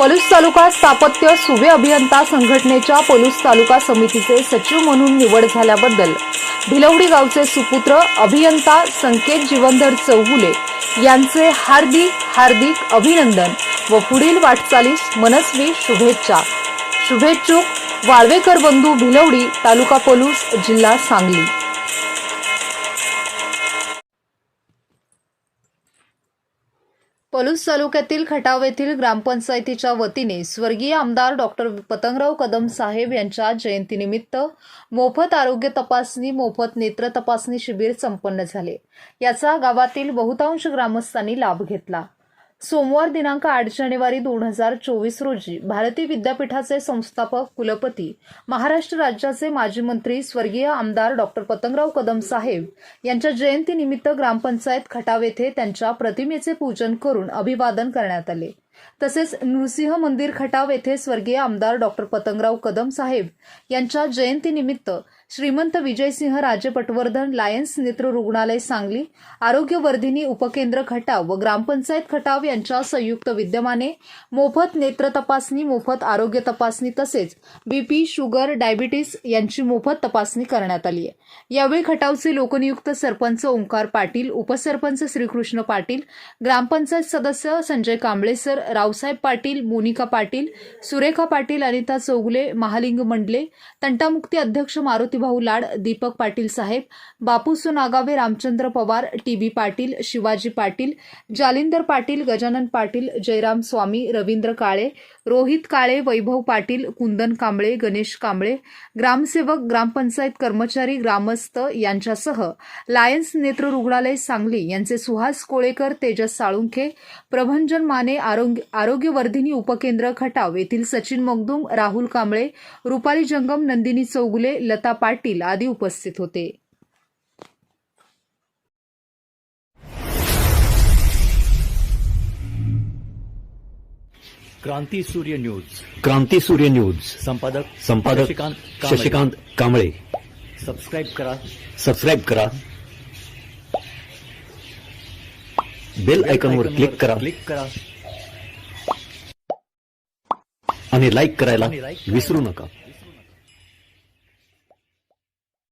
पलूस तालुका स्थापत्य सुवे अभियंता संघटनेच्या पलूस तालुका समितीचे सचिव म्हणून निवड झाल्याबद्दल भिलवडी गावचे सुपुत्र अभियंता संकेत जीवनधर चौगुले यांचे हार्दिक हार्दिक अभिनंदन व पुढील वाटचालीस मनस्वी शुभेच्छा. शुभेच्छुक वाळवेकर बंधू भिलवडी तालुका पलूस जिल्हा सांगली. पलूस तालुक्यातील खटाव येथील ग्रामपंचायतीच्या वतीने स्वर्गीय आमदार डॉक्टर पतंगराव कदम साहेब यांच्या जयंतीनिमित्त मोफत आरोग्य तपासणी मोफत नेत्र तपासणी शिबिर संपन्न झाले. याचा गावातील बहुतांश ग्रामस्थांनी लाभ घेतला. सोमवार दिनांक आठ जानेवारी दोन हजार चोवीस रोजी भारतीय विद्यापीठाचे संस्थापक कुलपती महाराष्ट्र राज्याचे माजी मंत्री स्वर्गीय आमदार डॉक्टर पतंगराव कदम साहेब यांच्या जयंतीनिमित्त ग्रामपंचायत खटाव येथे त्यांच्या प्रतिमेचे पूजन करून अभिवादन करण्यात आले. तसेच नृसिंह मंदिर खटाव येथे स्वर्गीय आमदार डॉक्टर पतंगराव कदम साहेब यांच्या जयंतीनिमित्त श्रीमंत विजयसिंह राजे पटवर्धन लायन्स नेत्र रुग्णालय सांगली आरोग्यवर्धिनी उपकेंद्र खटाव व ग्रामपंचायत खटाव यांच्या संयुक्त विद्यमाने मोफत नेत्र तपासणी मोफत आरोग्य तपासणी तसेच बीपी शुगर डायबिटीस यांची मोफत तपासणी करण्यात आली आहे. यावेळी खटावचे लोकनियुक्त सरपंच ओंकार पाटील उपसरपंच श्रीकृष्ण पाटील ग्रामपंचायत सदस्य संजय कांबळे सर रावसाहेब पाटील मोनिका पाटील सुरेखा पाटील अनिता चौगुले महालिंग मंडले तंटामुक्ती अध्यक्ष मारुती भाऊ लाड दीपक पाटील साहेब बापू सुनागावे रामचंद्र पवार टी बी पाटील शिवाजी पाटील जालिंदर पाटील गजानन पाटील जयराम स्वामी रवींद्र काळे रोहित काळे वैभव पाटील कुंदन कांबळे गणेश कांबळे ग्रामसेवक ग्रामपंचायत कर्मचारी ग्रामस्थ यांच्यासह लायन्स नेत्र रुग्णालय सांगली यांचे सुहास कोळेकर तेजस साळुंखे प्रभंजन माने आरोग्य आरोग्यवर्धिनी उपकेंद्र खटाव येथील सचिन मगदुम राहुल कांबळे रुपाली जंगम नंदिनी चौगुले लता पाटील आदी उपस्थित होते. क्रांती सूर्य न्यूज. क्रांती सूर्य न्यूज. संपादक संपादक शशिकांत कांबळे. सबस्क्राईब करा. सबस्क्राईब करा. बेल आयकॉनवर क्लिक करा. क्लिक करा. आणि लाईक करायला विसरू नका.